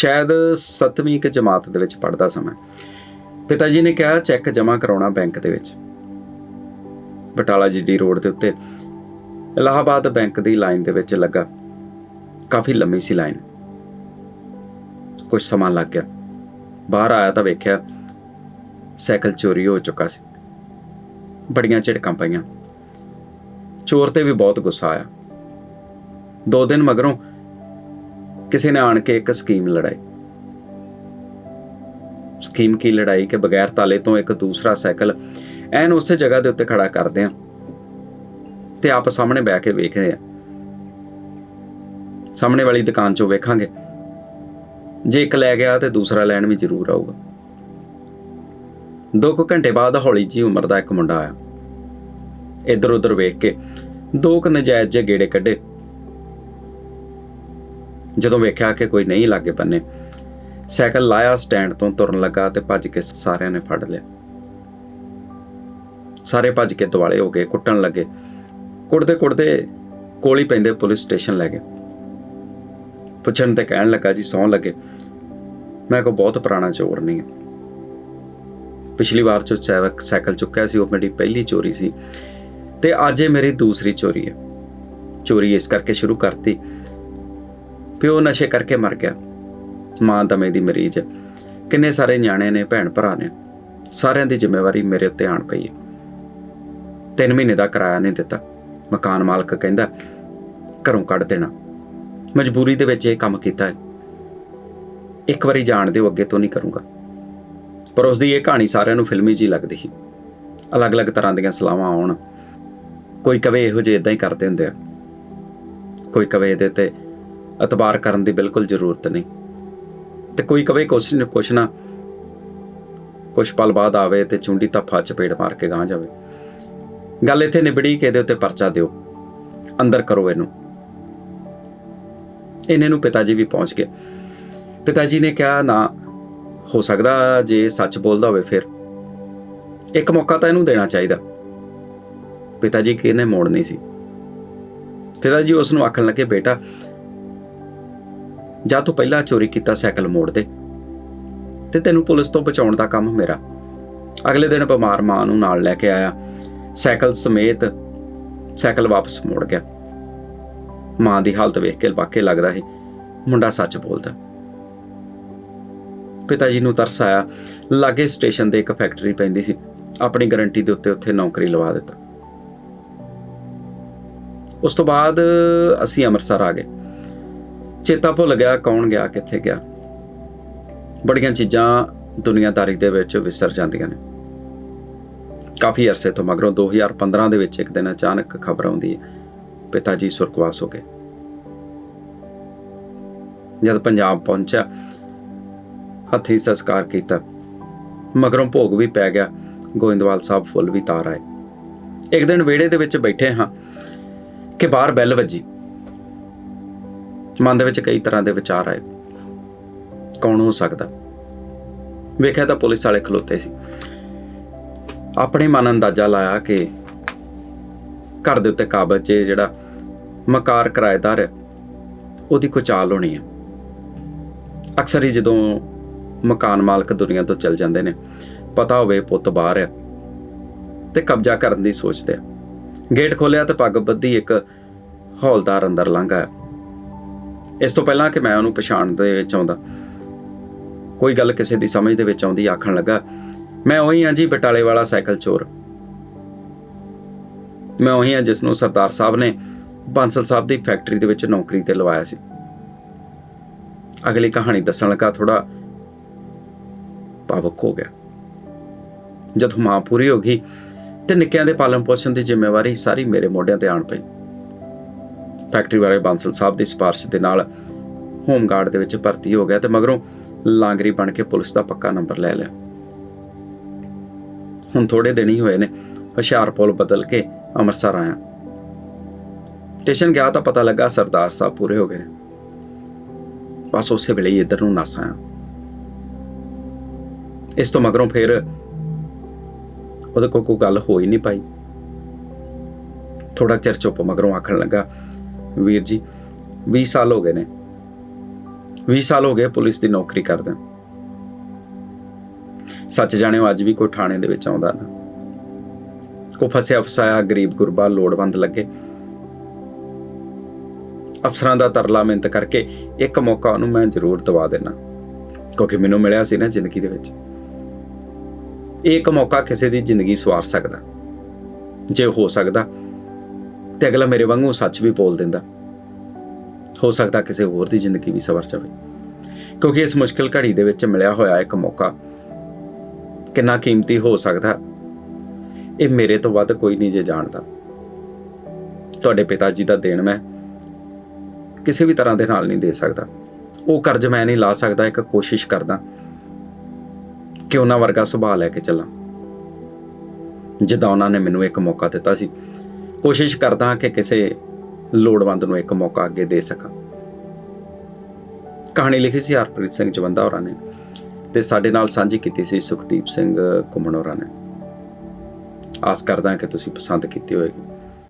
ਸ਼ਾਇਦ 7ਵੀਂ ਕਿ ਜਮਾਤ ਦੇ ਵਿੱਚ ਪੜ੍ਹਦਾ ਸਮਾਂ ਪਿਤਾ ਜੀ ਨੇ ਕਿਹਾ, ਚੈੱਕ ਜਮ੍ਹਾਂ ਕਰਾਉਣਾ ਬੈਂਕ ਦੇ ਵਿੱਚ। ਬਟਾਲਾ ਜੀਡੀ ਰੋਡ ਦੇ ਉੱਤੇ ਇਲਾਹਾਬਾਦ ਬੈਂਕ ਦੀ ਲਾਈਨ ਦੇ ਵਿੱਚ ਲੱਗਾ। ਕਾਫੀ ਲੰਮੀ ਸੀ ਲਾਈਨ। ਕੁਝ ਸਮਾਂ ਲੱਗ ਗਿਆ। ਬਾਹਰ ਆਇਆ ਤਾਂ ਵੇਖਿਆ ਸਾਈਕਲ ਚੋਰੀ ਹੋ ਚੁੱਕਾ ਸੀ। ਬੜੀਆਂ ਝਿੜਕਾਂ ਪਈਆਂ। ਚੋਰ ਤੇ ਵੀ ਬਹੁਤ ਗੁੱਸਾ ਆਇਆ। ਦੋ ਦਿਨ ਮਗਰੋਂ ਕਿਸੇ ਨੇ ਆਣ ਕੇ ਇੱਕ ਸਕੀਮ ਲੜਾਈ। ਸਕੀਮ ਕੀ ਲੜਾਈ? ਕਿ ਬਗੈਰ ਤਾਲੇ ਤੋਂ ਇੱਕ ਦੂਸਰਾ ਸਾਈਕਲ ਐਨ ਉਸੇ ਜਗ੍ਹਾ ਦੇ ਉੱਤੇ ਖੜਾ ਕਰਦੇ ਆ ਤੇ ਆਪ ਸਾਹਮਣੇ ਬਹਿ ਕੇ ਵੇਖਦੇ ਆ। ਸਾਹਮਣੇ ਵਾਲੀ ਦੁਕਾਨ 'ਚੋਂ ਵੇਖਾਂਗੇ। ਜੇ ਇੱਕ ਲੈ ਗਿਆ ਤੇ ਦੂਸਰਾ ਲੈਣ ਵੀ ਜ਼ਰੂਰ ਆਊਗਾ। ਦੋ ਕੁ ਘੰਟੇ ਬਾਅਦ ਹੌਲੀ ਜੀ ਉਮਰ ਦਾ ਇੱਕ ਮੁੰਡਾ ਆਇਆ। ਇੱਧਰ ਉੱਧਰ ਵੇਖ ਕੇ ਦੋ ਕੁ ਨਜਾਇਜ਼ ਜਿਹੇ ਗੇੜੇ ਕੱਢੇ। ਜਦੋਂ ਵੇਖਿਆ ਕਿ ਕੋਈ ਨਹੀਂ ਲਾਗੇ ਬੰਨੇ, ਸਾਈਕਲ ਲਾਇਆ, ਸਟੈਂਡ ਤੋਂ ਤੁਰਨ ਲੱਗਾ ਤੇ ਭੱਜ ਕੇ ਸਾਰਿਆਂ ਨੇ ਫੜ ਲਿਆ। ਸਾਰੇ ਭੱਜ ਕੇ ਦੁਆਲੇ ਹੋ ਗਏ, ਕੁੱਟਣ ਲੱਗੇ। ਕੁੱਟਦੇ ਕੁੱਟਦੇ ਕੋਲ ਹੀ ਪੈਂਦੇ ਪੁਲਿਸ ਸਟੇਸ਼ਨ ਲੈ ਗਏ। ਪੁੱਛਣ ਤੇ ਕਹਿਣ ਲੱਗਾ ਜੀ, ਸੌਂ ਲੱਗੇ। ਮੈਂ ਕੋ ਬਹੁਤ ਪੁਰਾਣਾ ਚੋਰ ਨਹੀਂ ਹੈ। ਪਿਛਲੀ ਵਾਰ ਜੋ ਸੈਵਕ ਸਾਈਕਲ ਚੁੱਕਿਆ ਸੀ, ਉਹ ਮੇਰੀ ਪਹਿਲੀ ਚੋਰੀ ਸੀ। ਤੇ ਅੱਜ ਇਹ ਮੇਰੀ ਦੂਸਰੀ ਚੋਰੀ ਹੈ। ਚੋਰੀ ਇਸ ਕਰਕੇ ਸ਼ੁਰੂ ਕਰਤੀ ਪਿਓ ਨਸ਼ੇ ਕਰਕੇ ਮਰ ਗਿਆ। ਮਾਂ ਦਮੇ ਦੀ ਮਰੀਜ਼। ਹੈ। ਕਿੰਨੇ ਸਾਰੇ ਨਿਆਣੇ ਨੇ, ਭੈਣ ਭਰਾ ਨੇ। ਸਾਰਿਆਂ ਦੀ ਜ਼ਿੰਮੇਵਾਰੀ ਮੇਰੇ ਉੱਤੇ ਆਣ ਪਈ ਹੈ। ਤਿੰਨ ਮਹੀਨੇ ਦਾ ਕਿਰਾਇਆ ਨਹੀਂ ਦਿੱਤਾ। ਮਕਾਨ ਮਾਲਕ ਕਹਿੰਦਾ, ਘਰੋਂ ਕੱਢ ਦੇਣਾ। ਮਜਬੂਰੀ ਦੇ ਵਿੱਚ ਇਹ ਕੰਮ ਕੀਤਾ ਹੈ। ਇੱਕ ਵਾਰੀ ਜਾਣ ਦਿਓ, ਅੱਗੇ ਤੋਂ ਨਹੀਂ ਕਰੂੰਗਾ। ਪਰ ਉਸ ਦੀ ਇਹ ਕਹਾਣੀ ਸਾਰਿਆਂ ਨੂੰ ਫਿਲਮੀ ਜੀ ਲੱਗਦੀ ਸੀ। ਅਲੱਗ-ਅਲੱਗ ਤਰ੍ਹਾਂ ਦੀਆਂ ਸਲਾਹਾਂ ਆਉਣ। ਕੋਈ ਕਵੇ ਇਹੋ ਜਿਹੇ ਇਦਾਂ ਹੀ ਕਰਦੇ ਹੁੰਦੇ ਆ। ਕੋਈ ਕਵੇ ਇਹਦੇ ਤੇ ਇਤਬਾਰ ਕਰਨ ਦੀ ਬਿਲਕੁਲ ਜ਼ਰੂਰਤ ਨਹੀਂ। ਤੇ ਕੋਈ ਕਵੇ ਕੁਛ ਨਾ ਕੁਛ ਨਾ, ਕੁਛ ਪਲ ਬਾਅਦ ਆਵੇ ਤੇ ਚੁੰਡੀ ਧੱਫਾ ਚਪੇੜ ਮਾਰ ਕੇ ਗਾਂ ਜਾਵੇ। ਗੱਲ ਇੱਥੇ ਨਿਬੜੀ ਕਿ ਇਹਦੇ ਉੱਤੇ ਪਰਚਾ ਦਿਓ। ਅੰਦਰ ਕਰੋ ਇਹਨੂੰ। ਇਹਨੇ ਨੂੰ ਪਿਤਾ ਜੀ ਵੀ ਪਹੁੰਚ ਗਏ ਪਿਤਾ ਜੀ ਨੇ ਕਿਹਾ, ਨਾ, ਹੋ ਸਕਦਾ ਜੇ ਸੱਚ ਬੋਲਦਾ ਹੋਵੇ ਫਿਰ। ਇੱਕ ਮੌਕਾ ਤਾਂ ਇਹਨੂੰ ਦੇਣਾ ਚਾਹੀਦਾ। ਪਿਤਾ ਜੀ ਕਿਹਨੇ ਮੋੜ ਨਹੀਂ ਸੀ? ਪਿਤਾ ਜੀ ਉਸ ਨੂੰ ਆਖਣ ਲੱਗੇ, ਬੇਟਾ ਜਾਂ ਤੂੰ ਪਹਿਲਾਂ ਚੋਰੀ ਕੀਤਾ ਸਾਈਕਲ ਮੋੜ ਦੇ ਤੇ ਤੈਨੂੰ ਪੁਲਿਸ ਤੋਂ ਬਚਾਉਣ ਦਾ ਕੰਮ ਮੇਰਾ। ਅਗਲੇ ਦਿਨ ਬਿਮਾਰ ਮਾਂ ਨੂੰ ਨਾਲ ਲੈ ਕੇ ਆਇਆ। ਸਾਈਕਲ ਸਮੇਤ ਸਾਈਕਲ ਵਾਪਸ ਮੋੜ ਗਿਆ। ਮਾਂ ਦੀ ਹਾਲਤ ਵੇਖ ਕੇ ਵਾਕਈ ਲੱਗਦਾ ਸੀ, ਮੁੰਡਾ ਸੱਚ ਬੋਲਦਾ। ਪਿਤਾ ਜੀ ਨੂੰ ਤਰਸ ਆਇਆ। ਲਾਗੇ ਸਟੇਸ਼ਨ ਤੇ ਇੱਕ ਫੈਕਟਰੀ ਪੈਂਦੀ ਸੀ। ਆਪਣੀ ਗਾਰੰਟੀ ਦੇ ਉੱਤੇ ਉੱਥੇ ਨੌਕਰੀ ਲਵਾ ਦਿੱਤਾ। ਉਸ ਤੋਂ ਬਾਅਦ ਅਸੀਂ ਅੰਮ੍ਰਿਤਸਰ ਆ ਗਏ। ਚੇਤਾ ਭੁੱਲ ਗਿਆ ਕੌਣ ਗਿਆ, ਕਿੱਥੇ ਗਿਆ। ਬੜੀਆਂ ਚੀਜ਼ਾਂ ਦੁਨੀਆਦਾਰੀ ਦੇ ਵਿੱਚ ਵਿਸਰ ਜਾਂਦੀਆਂ ਨੇ। ਕਾਫੀ ਅਰਸੇ ਤੋਂ ਮਗਰੋਂ 2015 ਦੇ ਵਿੱਚ ਇੱਕ ਦਿਨ ਅਚਾਨਕ ਖਬਰ ਆਉਂਦੀ ਹੈ, ਪਿਤਾ ਜੀ ਸੁਰਗਵਾਸ ਹੋ ਗਏ। ਜਦ ਪੰਜਾਬ ਪਹੁੰਚਿਆ, ਹੱਥੀਂ ਸੰਸਕਾਰ ਕੀਤਾ। ਮਗਰੋਂ ਭੋਗ ਵੀ ਪੈ ਗਿਆ, ਗੋਇੰਦਵਾਲ ਸਾਹਿਬ ਫੁੱਲ ਵੀ ਤਾਰ ਆਏ। ਇੱਕ ਦਿਨ ਵਿਹੜੇ ਦੇ ਵਿੱਚ ਬੈਠੇ ਹਾਂ ਕਿ ਬਾਹਰ ਬੈਲ ਵੱਜੀ। ਮਨ ਦੇ ਵਿੱਚ ਕਈ ਤਰ੍ਹਾਂ ਦੇ ਵਿਚਾਰ ਆਏ। ਕੌਣ ਹੋ ਸਕਦਾ? ਵੇਖਿਆ ਤਾਂ ਪੁਲਿਸ ਵਾਲੇ ਖਲੋਤੇ ਸੀ। ਆਪਣੇ ਮਨ ਅੰਦਾਜ਼ਾ ਲਾਇਆ ਕਿ ਘਰ ਦੇ ਉੱਤੇ ਕਾਬਜ 'ਚ ਜਿਹੜਾ ਮਕਾਰ ਕਿਰਾਏਦਾਰ ਹੈ, ਉਹਦੀ ਕੋਈ ਚਾਲ ਹੋਣੀ ਹੈ। ਅਕਸਰ ਹੀ ਜਦੋਂ ਮਕਾਨ ਮਾਲਕ ਦੁਨੀਆ ਤੋਂ ਚਲ ਜਾਂਦੇ ਨੇ, ਪਤਾ ਹੋਵੇ ਪੁੱਤ ਬਾਹਰ ਆ ਤੇ ਕਬਜ਼ਾ ਕਰਨ ਦੀ ਸੋਚਦੇ ਆ। ਗੇਟ ਖੋਲਿਆ ਤੇ ਪੱਗ ਬੱਧੀ ਇੱਕ ਹੌਲਦਾਰ ਅੰਦਰ ਲੰਘ ਆਇਆ। ਇਸ ਤੋਂ ਪਹਿਲਾਂ ਕਿ ਮੈਂ ਉਹਨੂੰ ਪਛਾਣ ਦੇ ਵਿੱਚ ਆਉਂਦਾ। ਕੋਈ ਗੱਲ ਕਿਸੇ ਦੀ ਸਮਝ ਦੇ ਵਿੱਚ ਆਉਂਦੀ ਆਖਣ ਲੱਗਾ, ਮੈਂ ਉਹੀ ਹਾਂ ਜੀ ਬਟਾਲੇ ਵਾਲਾ ਸਾਈਕਲ ਚੋਰ। ਮੈਂ ਉਹੀ ਹਾਂ ਜਿਸ ਨੂੰ ਸਰਦਾਰ ਸਾਹਿਬ ਨੇ ਬਾਂਸਲ ਸਾਹਿਬ ਦੀ ਫੈਕਟਰੀ ਦੇ ਵਿੱਚ ਨੌਕਰੀ ਤੇ ਲਵਾਇਆ ਸੀ। ਅਗਲੀ ਕਹਾਣੀ ਦੱਸਣ ਲੱਗਾ ਥੋੜਾ ਭਾਵੁਕ ਹੋ ਗਿਆ। ਜਦ ਮਾਂ ਪੂਰੀ ਹੋ ਗਈ ਤੇ ਨਿੱਕਿਆਂ ਦੇ ਪਾਲਣ ਪੋਸ਼ਣ ਦੀ ਜ਼ਿੰਮੇਵਾਰੀ ਸਾਰੀ ਮੇਰੇ ਮੋਢਿਆਂ ਤੇ ਆਣ ਪਈ। ਫੈਕਟਰੀ ਵਾਲੇ ਬਾਂਸਲ ਸਾਹਿਬ ਦੀ ਸਿਫਾਰਿਸ਼ ਦੇ ਨਾਲ ਹੋਮਗਾਰਡ ਦੇ ਵਿੱਚ ਭਰਤੀ ਹੋ ਗਿਆ ਤੇ ਮਗਰੋਂ ਲਾਂਗਰੀ ਬਣ ਕੇ ਪੁਲਿਸ ਦਾ ਪੱਕਾ ਨੰਬਰ ਲੈ ਲਿਆ। ਹੁਣ ਥੋੜੇ ਦਿਨ ਹੀ ਹੋਏ ਨੇ ਹੁਸ਼ਿਆਰਪੁਰ ਬਦਲ ਕੇ ਅੰਮ੍ਰਿਤਸਰ ਆਇਆ। ਸਟੇਸ਼ਨ ਗਿਆ ਤਾਂ ਪਤਾ ਲੱਗਾ ਸਰਦਾਰ ਸਾਹਿਬ ਪੂਰੇ ਹੋ ਗਏ ਨੇ। ਬਸ ਉਸੇ ਵੇਲੇ ਹੀ ਇੱਧਰ ਨੂੰ ਨਸ ਆਇਆ। ਇਸ ਤੋਂ ਮਗਰੋਂ ਫਿਰ ਉਹਦੇ ਕੋਲ ਕੋਈ ਗੱਲ ਹੋ ਹੀ ਨਹੀਂ ਪਾਈ। ਥੋੜਾ ਚਿਰ ਚੁੱਪ ਮਗਰੋਂ ਆਖਣ ਲੱਗਾ ਵੀਰ ਜੀ 20 ਸਾਲ ਹੋ ਗਏ ਨੇ। 20 ਸਾਲ ਹੋ ਗਏ ਪੁਲਿਸ ਦੀ ਨੌਕਰੀ ਕਰਦਾ ਸੱਚ ਜਾਣਿਓ, ਅੱਜ ਵੀ ਕੋਈ ਥਾਣੇ ਦੇ ਵਿੱਚ ਆਉਂਦਾ ਨਾ। ਕੋ ਫਸਿਆ ਫਸਾਇਆ ਗਰੀਬ ਗੁਰਬਾ ਲੋੜਵੰਦ ਲੱਗੇ। ਅਫਸਰਾਂ ਦਾ ਤਰਲਾ ਮਿਹਨਤ ਕਰਕੇ ਇੱਕ ਮੌਕਾ ਉਹਨੂੰ ਮੈਂ ਜ਼ਰੂਰ ਦਵਾ ਦੇਣਾ ਕਿਉਂਕਿ ਮੈਨੂੰ ਮਿਲਿਆ ਸੀ ਨਾ ਜ਼ਿੰਦਗੀ ਦੇ ਵਿੱਚ। ਇੱਕ ਮੌਕਾ ਕਿਸੇ ਦੀ ਜ਼ਿੰਦਗੀ ਸਵਾਰ ਸਕਦਾ। ਜੇ ਹੋ ਸਕਦਾ ਤੇ ਅਗਲਾ ਮੇਰੇ ਵਾਂਗੂ ਸੱਚ ਵੀ ਬੋਲ ਦਿੰਦਾ। ਹੋ ਸਕਦਾ ਕਿਸੇ ਹੋਰ ਦੀ ਜ਼ਿੰਦਗੀ ਵੀ ਸਵਰ ਜਾਵੇ। ਕਿਉਂਕਿ ਇਸ ਮੁਸ਼ਕਲ ਘੜੀ ਦੇ ਵਿੱਚ ਮਿਲਿਆ ਹੋਇਆ ਇੱਕ ਮੌਕਾ ਕਿੰਨਾ ਕੀਮਤੀ ਹੋ ਸਕਦਾ, ਇਹ ਮੇਰੇ ਤੋਂ ਵੱਧ ਕੋਈ ਨਹੀਂ ਜੇ ਜਾਣਦਾ। ਤੁਹਾਡੇ ਪਿਤਾ ਜੀ ਦਾ ਦੇਣ ਮੈਂ ਕਿਸੇ ਵੀ ਤਰ੍ਹਾਂ ਦੇ ਨਾਲ ਨਹੀਂ ਦੇ ਸਕਦਾ। ਉਹ ਕਰਜ਼ ਮੈਂ ਨਹੀਂ ਲਾ ਸਕਦਾ, ਇੱਕ ਕੋਸ਼ਿਸ਼ ਕਰਦਾ ਕਿ ਉਹਨਾਂ ਵਰਗਾ ਸੁਭਾਅ ਲੈ ਕੇ ਚੱਲਾਂ। ਜਿੱਦਾਂ ਉਹਨਾਂ ਨੇ ਮੈਨੂੰ ਇੱਕ ਮੌਕਾ ਦਿੱਤਾ ਸੀ ਕੋਸ਼ਿਸ਼ ਕਰਦਾ ਕਿ ਕਿਸੇ ਲੋੜਵੰਦ ਨੂੰ ਇੱਕ ਮੌਕਾ ਅੱਗੇ ਦੇ ਸਕਾਂ। ਕਹਾਣੀ ਲਿਖੀ ਸੀ ਹਰਪ੍ਰੀਤ ਸਿੰਘ ਜਵੰਦਾ ਹੋਰਾਂ ਨੇ ਤੇ ਸਾਡੇ ਨਾਲ ਸਾਂਝੀ ਕੀਤੀ ਸੀ ਸੁਖਦੀਪ ਸਿੰਘ ਘੁੰਮਣ ਹੋਰਾਂ ਨੇ। ਆਸ ਕਰਦਾ ਕਿ ਤੁਸੀਂ ਪਸੰਦ ਕੀਤੀ ਹੋਵੇਗੀ।